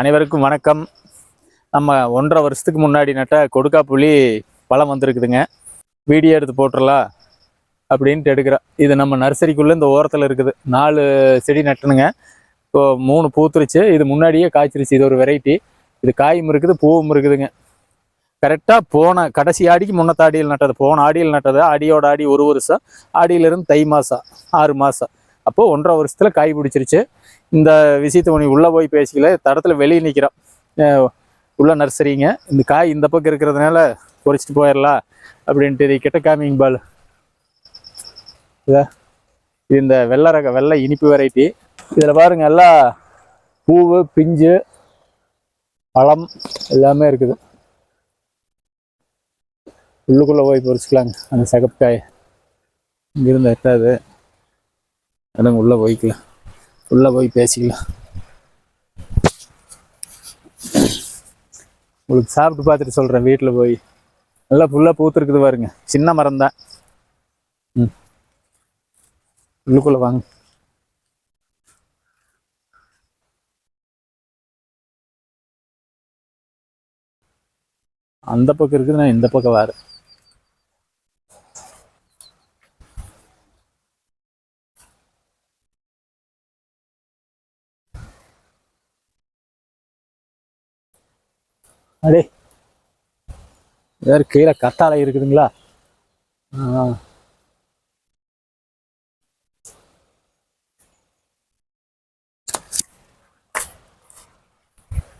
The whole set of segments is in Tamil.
அனைவருக்கும் வணக்கம். நம்ம ஒன்றரை வருஷத்துக்கு முன்னாடி நட்ட கொடுக்கா புளி பழம் வந்திருக்குதுங்க. வீடியோ எடுத்து போட்டுறலாம் அப்படின்ட்டு எடுக்கிறேன் இது நம்ம நர்சரிக்குள்ளே இந்த ஓரத்தில் இருக்குது. நாலு செடி நட்டணுங்க இப்போ மூணு பூத்துருச்சு. இது முன்னாடியே காய்ச்சிருச்சு. இது ஒரு வெரைட்டி இது காயும் இருக்குது பூவும் இருக்குதுங்க. கரெக்டாக போன கடைசி ஆடிக்கு முன்னத்த ஆடியில் நட்டது. போன ஆடியில் நட்டது ஆடியோட ஆடி ஒரு வருஷம். ஆடியிலிருந்து தை மாதம் ஆறு மாதம் அப்போது ஒன்றரை வருஷத்தில் காய் பிடிச்சிருச்சு. இந்த விஷயத்தை உனி உள்ளே போய் பேசிக்கல தடத்துல வெளியே நிற்கிறோம் உள்ள நர்சரிங்க. இந்த காய் இந்த பக்கம் இருக்கிறதுனால பொறிச்சிட்டு போயிடலாம் அப்படின்ட்டு இது கிட்ட காமிங் பால். இதா இது இந்த வெள்ளை ரக வெள்ளை இனிப்பு வெரைட்டி இதில் பாருங்க எல்லாம் பூவு பிஞ்சு பழம் எல்லாமே இருக்குது. உள்ளுக்குள்ளே போய் பொறிச்சிக்கலாங்க அந்த சகப்பு காய். இங்கிருந்து எட்டாது. அதனால உள்ளே போய்க்கலாம் உள்ளே போய் பேசிக்கலாம் உங்களுக்கு சாப்பிட்டு பார்த்துட்டு சொல்கிறேன் வீட்டில் போய். நல்லா ஃபுல்லாக பூத்துருக்குது பாருங்க. சின்ன மரம் தான் ம். உள்ளுக்குள்ளே வாங்க. அந்த பக்கம் இருக்குது நான் இந்த பக்கம் வரேன் அடே. வேறு கீழே கத்தாழை இருக்குதுங்களா?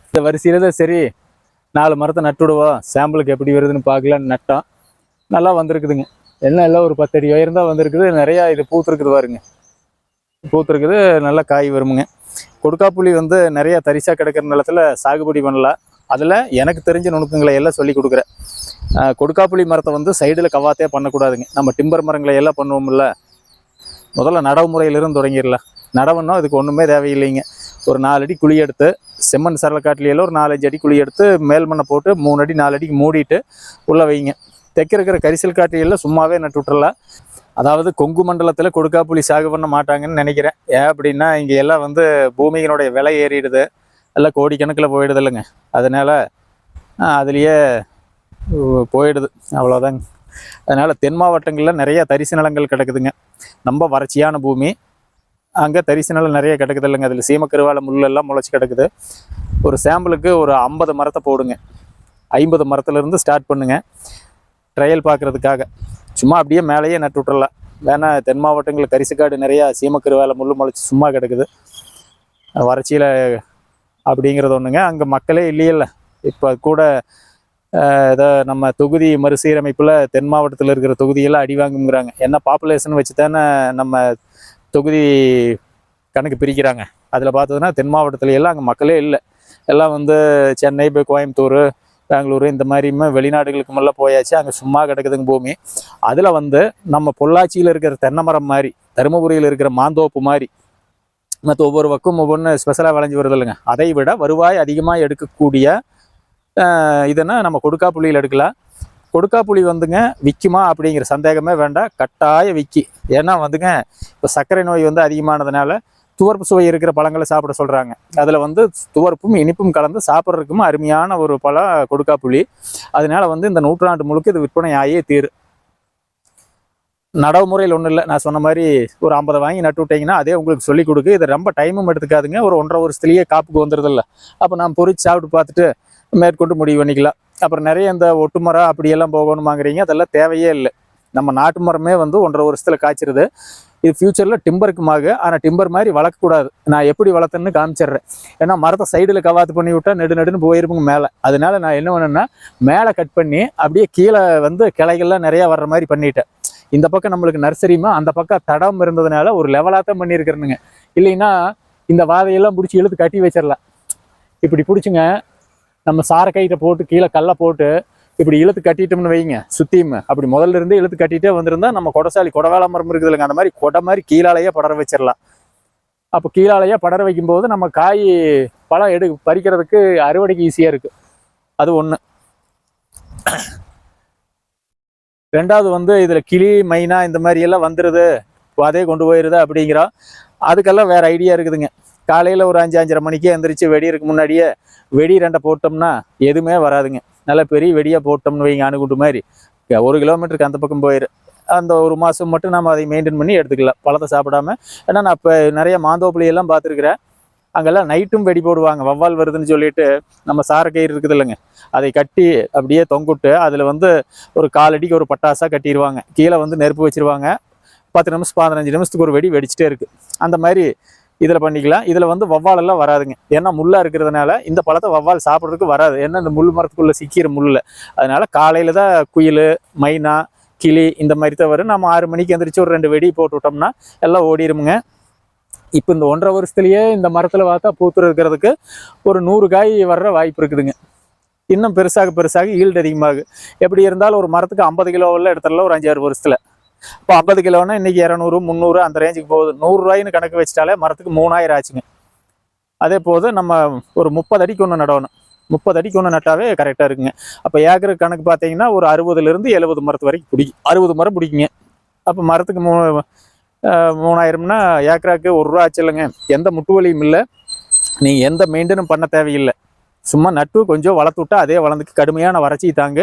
இந்த வரிசையில் தான் சரி. நாலு மரத்தை நட்டு விடுவோம். சாம்பிளுக்கு எப்படி வருதுன்னு பார்க்கலான்னு நட்டோம். நல்லா வந்திருக்குதுங்க. எல்லாம் எல்லாம் ஒரு பத்தடி உயரம் தான் வந்திருக்குது. நிறையா இது பூத்துருக்குது பாருங்க. பூத்துருக்குது. நல்லா காய் வருமுங்க. கொடுக்காப்புளி வந்து நிறைய தரிசாக கிடக்கிற நிலத்துல சாகுபடி பண்ணலாம். அதில் எனக்கு தெரிஞ்ச நுணுக்கங்களை எல்லாம் சொல்லி கொடுக்குறேன். கொடுக்காப்புளி மரத்தை வந்து சைடில் கவாத்தே பண்ணக்கூடாதுங்க. நம்ம டிம்பர் மரங்களை எல்லாம் பண்ணுவோம்ல. முதல்ல நடவு முறையிலிருந்து தொடங்கிடலாம். நடவுன்னா அதுக்கு ஒன்றுமே தேவையில்லைங்க. ஒரு நாலு அடி குழி எடுத்து செம்மண் சரளக்காட்டிலையெல்லாம் ஒரு நாலஞ்சு அடி குழி எடுத்து மேல் மண்ணை போட்டு மூணு அடி நாலு அடிக்கு மூடிட்டு உள்ளே வைங்க. தெற்க இருக்கிற கரிசல் காட்டியெல்லாம் சும்மாவே நட்டு விட்டுறலாம். அதாவது கொங்கு மண்டலத்தில் கொடுக்காப்புளி சாகு பண்ண மாட்டாங்கன்னு நினைக்கிறேன். ஏன் அப்படின்னா இங்கே எல்லாம் வந்து பூமியினுடைய விலை ஏறிடுது. எல்லாம் கோடிக்கணக்கில் போயிடுது இல்லைங்க அதனால் அதுலேயே போயிடுது. அவ்வளோதாங்க அதனால் தென் மாவட்டங்களில் நிறைய தரிசு நிலங்கள் கிடக்குதுங்க. ரொம்ப வறட்சியான பூமி அங்கே தரிசு நிலம் நிறைய கிடக்குது இல்லைங்க அதில் சீமக்கருவாலை முள்ளெல்லாம் முளைச்சி கிடக்குது. ஒரு சாம்பிளுக்கு ஒரு ஐம்பது மரத்தை போடுங்க. ஐம்பது மரத்துலேருந்து ஸ்டார்ட் பண்ணுங்க. ட்ரையல் பார்க்குறதுக்காக சும்மா அப்படியே மேலேயே நட்டு விட்டுறலாம். வேணா தென் மாவட்டங்களில் கரிசுக்காடு நிறையா சீமக்கருவாலை முள் முளைச்சி சும்மா கிடக்குது. வறட்சியில் அப்படிங்கிறது ஒன்றுங்க அங்கே மக்களே இல்லையில்ல. இப்போ கூட ஏதோ நம்ம தொகுதி மறுசீரமைப்பில் தென் மாவட்டத்தில் இருக்கிற தொகுதியெல்லாம் அடி வாங்குங்கிறாங்க. என்ன பாப்புலேஷன் வச்சு தானே நம்ம தொகுதி கணக்கு பிரிக்கிறாங்க. அதில் பார்த்ததுன்னா தென் மாவட்டத்துல எல்லாம் அங்கே மக்களே இல்லை. எல்லாம் வந்து சென்னை போய் கோயம்புத்தூர் பெங்களூரு இந்த மாதிரியுமே வெளிநாடுகளுக்கு மேலே போயாச்சு. அங்கே சும்மா கிடக்குதுங்க பூமி. அதில் வந்து நம்ம பொள்ளாச்சியில் இருக்கிற தென்னை மரம் மாதிரி தருமபுரியில் இருக்கிற மாந்தோப்பு மாதிரி மற்ற ஒவ்வொரு பக்கம் ஒவ்வொன்று ஸ்பெஷலாக விளைஞ்சி வருது இல்லைங்க. அதை விட வருவாய் அதிகமாக எடுக்கக்கூடிய ஆஹ், இதுன்னா நம்ம கொடுக்காப்புளியில் எடுக்கலாம். கொடுக்காப்புளி வந்துங்க விற்குமா அப்படிங்கிற சந்தேகமே வேண்டாம். கட்டாய விக்கி. ஏன்னா வந்துங்க இப்போ சர்க்கரை நோய் வந்து அதிகமானதுனால துவர்ப்பு சுவை இருக்கிற பழங்களை சாப்பிட சொல்கிறாங்க அதில் வந்து துவர்ப்பும் இனிப்பும் கலந்து சாப்பிட்றதுக்கும் அருமையான ஒரு பழம் கொடுக்காப்புளி அதனால வந்து இந்த நூற்றாண்டு முழுக்க இது விற்பனை ஆகியே தீரும். நடவு முறையில் ஒன்றும் இல்லை. நான் சொன்ன மாதிரி ஒரு ஐம்பது வாங்கி நட்டு விட்டீங்கன்னா அதே உங்களுக்கு சொல்லிக் கொடுக்கு. இது ரொம்ப டைமும் எடுத்துக்காதுங்க. ஒரு ஒன்றரை வருஷத்துலேயே காப்புக்கு வந்துடுதில்ல அப்போ நான் பொறிச்சு சாப்பிட்டு பார்த்துட்டு மேற்கொண்டு முடிவு பண்ணிக்கலாம். அப்புறம் நிறைய இந்த ஒட்டு மரம் அப்படியெல்லாம் போகணுமாங்கிறீங்க. அதெல்லாம் தேவையே இல்லை. நம்ம நாட்டு மரமே வந்து ஒன்றரை வருஷத்தில் காய்ச்சிருது. இது ஃப்யூச்சரில் டிம்பருக்குமாக ஆனால் டிம்பர் மாதிரி வளர்க்கக்கூடாது நான் எப்படி வளர்த்தேன்னு காமிச்சிடுறேன். ஏன்னா மரத்தை சைடில் கவாத்து பண்ணி விட்டா நெடு நடுன்னு போயிருப்போங்க மேலே. அதனால நான் என்ன பண்ணேன்னா மேலே கட் பண்ணி அப்படியே கீழே வந்து கிளைகள்லாம் நிறையா வர்ற மாதிரி பண்ணிட்டேன். இந்த பக்கம் நம்மளுக்கு நர்சரியுமா அந்த பக்கம் தடம் இருந்ததுனால ஒரு லெவலாக தான் பண்ணியிருக்கிறேனுங்க. இல்லைன்னா இந்த வாதையெல்லாம் பிடிச்சி இழுத்து கட்டி வச்சிடலாம் இப்படி பிடிச்சிங்க நம்ம சாரக்கயிறை போட்டு கீழே கல்லை போட்டு இப்படி இழுத்து கட்டிட்டோம்னு வைங்க சுத்தியும். அப்படி முதல்ல இருந்து இழுத்து கட்டிட்டே வந்திருந்தா நம்ம கொடசாலி கொடவேல மரம் இருக்குது இல்லைங்க அந்த மாதிரி கொடை மாதிரி கீழாலேயே படர வச்சிடலாம் அப்போ கீழாலேயே படர வைக்கும்போது நம்ம காய் பழம் எடு பறிக்கிறதுக்கு அறுவடைக்கு ஈஸியாக இருக்குது அது ஒன்று ரெண்டாவது வந்து இதில் கிளி மைனா இந்த மாதிரி எல்லாம் வந்துடுது அதே கொண்டு போயிடுது அப்படிங்கிறோம் அதுக்கெல்லாம் வேறு ஐடியா இருக்குதுங்க. காலையில் ஒரு அஞ்சு அஞ்சரை மணிக்கே எந்திரிச்சு வெடியிருக்கு முன்னாடியே வெடி ரெண்டை போட்டோம்னா எதுவுமே வராதுங்க. நல்லா பெரிய வெடியாக போட்டோம்னு வைங்க அணுகுண்டு மாதிரி. ஒரு கிலோமீட்டருக்கு அந்த பக்கம் போயிரு. அந்த ஒரு மாதம் மட்டும் நம்ம அதை மெயின்டைன் பண்ணி எடுத்துக்கலாம். பழத்தை சாப்பிடாம. ஏன்னா நான் இப்போ நிறைய மாந்தோப்புலையெல்லாம் பார்த்துருக்குறேன். அங்கெல்லாம் நைட்டும் வெடி போடுவாங்க. வவ்வால் வருதுன்னு சொல்லிட்டு நம்ம சாரக்கயிறு இருக்குது இல்லைங்க. அதை கட்டி அப்படியே தொங்குட்டு அதில் வந்து ஒரு காலடிக்கு ஒரு பட்டாசா கட்டிடுவாங்க கீழே வந்து நெருப்பு வச்சிருவாங்க. பத்து நிமிஷம் பதினஞ்சு நிமிஷத்துக்கு ஒரு வெடி வெடிச்சிட்டே இருக்கு. அந்த மாதிரி இதில் பண்ணிக்கலாம். இதில் வந்து வவ்வாலெல்லாம் வராதுங்க. ஏன்னா முள்ளாக இருக்கிறதுனால இந்த பழத்தை வவ்வால் சாப்பிட்றதுக்கு வராது. ஏன்னா இந்த முள் மரத்துக்குள்ளே சிக்கிற முள்ளில். அதனால காலையில் தான் குயில் மைனா கிளி இந்த மாதிரி தான் வரும். நம்ம ஆறு மணிக்கு எந்திரிச்சு ஒரு ரெண்டு வெடி போட்டு விட்டோம்னா எல்லாம் ஓடிடுமுங்க இப்போ இந்த ஒன்றரை வருஷத்துலயே இந்த மரத்தில் பார்த்தா பூத்து இருக்கிறதுக்கு ஒரு நூறு காய் வர்ற வாய்ப்பு இருக்குதுங்க. இன்னும் பெருசாக பெருசாக ஈல்டு அதிகமாகும் எப்படி இருந்தாலும் ஒரு மரத்துக்கு ஐம்பது கிலோவில் எடுத்துடலாம் ஒரு அஞ்சாறு வருஷத்துல. இப்போ ஐம்பது கிலோன்னா இன்னைக்கு இரநூறு முந்நூறு அந்த ரேஞ்சுக்கு போகுது. நூறுரூவாயின்னு கணக்கு வச்சிட்டாலே மரத்துக்கு மூணாயிரம் ஆச்சுங்க. அதே போது நம்ம ஒரு முப்பது அடிக்கு ஒன்று நடணும். முப்பது அடிக்கு ஒன்று நட்டாவே கரெக்டாக இருக்குங்க. அப்போ ஏக்கர் கணக்கு பார்த்தீங்கன்னா ஒரு அறுபதுலேருந்து எழுபது மரத்து வரைக்கும் பிடிக்கும். அறுபது மரம் பிடிக்குங்க. அப்போ மரத்துக்கு மூ மூணாயிரம்னா ஏக்கராக்கு ஒரு ரூபா ஆச்சு இல்லைங்க எந்த முட்டு வலியும் இல்லை. நீங்கள் எந்த மெயின்டனும் பண்ண தேவையில்லை. சும்மா நட்டு கொஞ்சம் வளர்த்து விட்டா அதே வளர்ந்துக்கு கடுமையான வறட்சி தாங்க.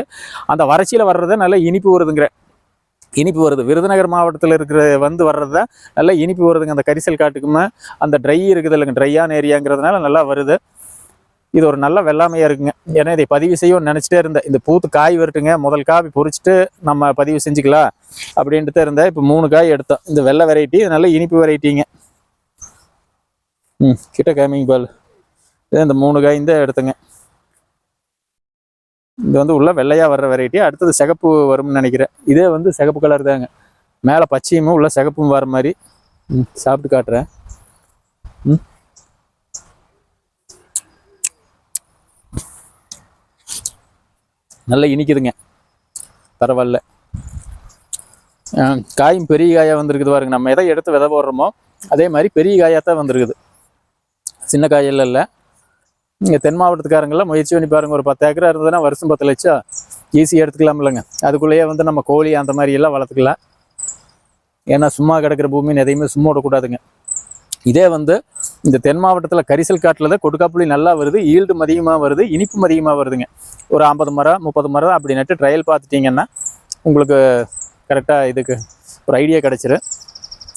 அந்த வறட்சியில் வர்றத நல்ல இனிப்பு வருதுங்கிற. இனிப்பு வருது. விருதுநகர் மாவட்டத்தில் இருக்கிற வந்து வர்றது தான் நல்லா இனிப்பு வருதுங்க. அந்த கரிசல் காட்டுக்குமே. அந்த ட்ரை இருக்குது இல்லைங்க ட்ரையான ஏரியாங்கிறதுனால நல்லா வருது. இது ஒரு நல்ல வெள்ளாமையாக இருக்குங்க. ஏன்னா இதை பதிவு செய்யும் நினச்சிட்டே இருந்தேன். இந்த பூத்து காய் வரட்டுங்க. முதல் காய் பொறிச்சிட்டு நம்ம பதிவு செஞ்சுக்கலாம் அப்படின்ட்டு தான் இருந்தேன். இப்போ மூணு காய் எடுத்தோம். இந்த வெள்ளை வெரைட்டி இது நல்ல இனிப்பு வெரைட்டிங்க ம் கிட்ட கேமிங் பால். இது இந்த மூணு காய் தான் எடுத்தேங்க. இது வந்து உள்ள வெள்ளையாக வர்ற வெரைட்டி அடுத்தது சிகப்பு வரும்னு நினைக்கிறேன். இதே வந்து சிகப்பு கலர் தாங்க. மேலே பச்சையும் உள்ள சிகப்பும் வர மாதிரி. ம் சாப்பிட்டு காட்டுறேன். ம். நல்லா இனிக்குதுங்க. பரவாயில்ல. காயும் பெரிய காயாக வந்திருக்குது பாருங்க. நம்ம எதை எடுத்து விதை போடுறோமோ அதே மாதிரி பெரிய காயாக தான் வந்திருக்குது. சின்ன காயெல்லாம் இல்லை. இங்கே தென் மாவட்டத்துக்காரங்களாம் முயற்சி பண்ணி பாருங்க. ஒரு பத்து ஏக்கரா இருந்ததுன்னா வருஷம் பத்து லட்சம். ஈஸியாக எடுத்துக்கலாம் இல்லைங்க. அதுக்குள்ளேயே வந்து நம்ம கோழி அந்த மாதிரி எல்லாம் வளர்த்துக்கலாம். ஏன்னா சும்மா கிடக்கிற பூமின்னு எதையுமே சும்மா விடக்கூடாதுங்க. இதே வந்து இந்த தென் மாவட்டத்தில் கரிசல் காட்டில் தான் கொடுக்காப்புளி நல்லா வருது ஈல்டும் அதிகமாக வருது இனிப்பும் அதிகமாக வருதுங்க. ஒரு ஐம்பது மரம் முப்பது மரம் அப்படி நட்டு ட்ரையல் பார்த்துட்டிங்கன்னா உங்களுக்கு கரெக்டாக இதுக்கு ஒரு ஐடியா கிடச்சிரும்.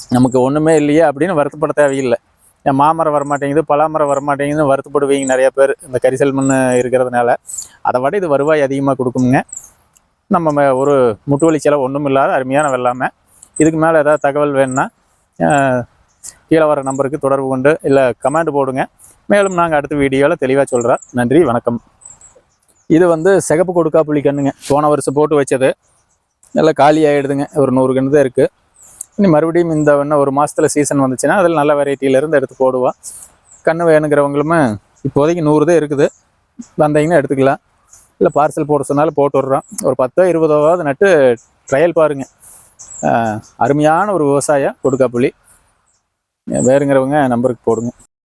நமக்கு ஒன்றுமே இல்லையே அப்படின்னு வருத்தப்பட தேவையில்லை. என் மாமரம் வரமாட்டேங்குது பலாமரம் வரமாட்டேங்குதுன்னு வருத்தப்படுவீங்க நிறையா பேர். இந்த கரிசல் மண் இருக்கிறதுனால அதை விட இது வருவாய் அதிகமாக கொடுக்குங்க நம்ம ம- ஒரு முட்டுவலி செலவு ஒன்றும் இல்லாத அருமையான வெள்ளாமை. இதுக்கு மேலே ஏதாவது தகவல் வேணும்னா கீழே வர நம்பருக்கு தொடர்பு கொண்டு இல்லை கமெண்ட் போடுங்க. மேலும் நாங்கள் அடுத்த வீடியோவில் தெளிவாக சொல்கிறோம் நன்றி வணக்கம். இது வந்து சிகப்பு கொடுக்கா புளி கண்ணுங்க. போன வருஷம் போட்டு வச்சது. நல்லா காலி ஆகிடுதுங்க ஒரு நூறு கன்று தான் இருக்குது இனி மறுபடியும் இந்த இன்னும் ஒரு மாதத்தில் சீசன் வந்துச்சுன்னா அதில் நல்ல வெரைட்டியிலேருந்து எடுத்து போடுவோம். கன்று வேணுங்கிறவங்களுமே இப்போதைக்கு நூறு தான் இருக்குது. வந்தீங்கன்னா எடுத்துக்கலாம். இல்லை பார்சல் போட சொன்னாலும் போட்டு விட்றோம். ஒரு பத்தோ இருபதோவாவது நட்டு ட்ரையல் பாருங்கள் அருமையான ஒரு விவசாயம் கொடுக்காப்புளி வேறுங்கிறவங்க நம்பருக்கு போடுங்க.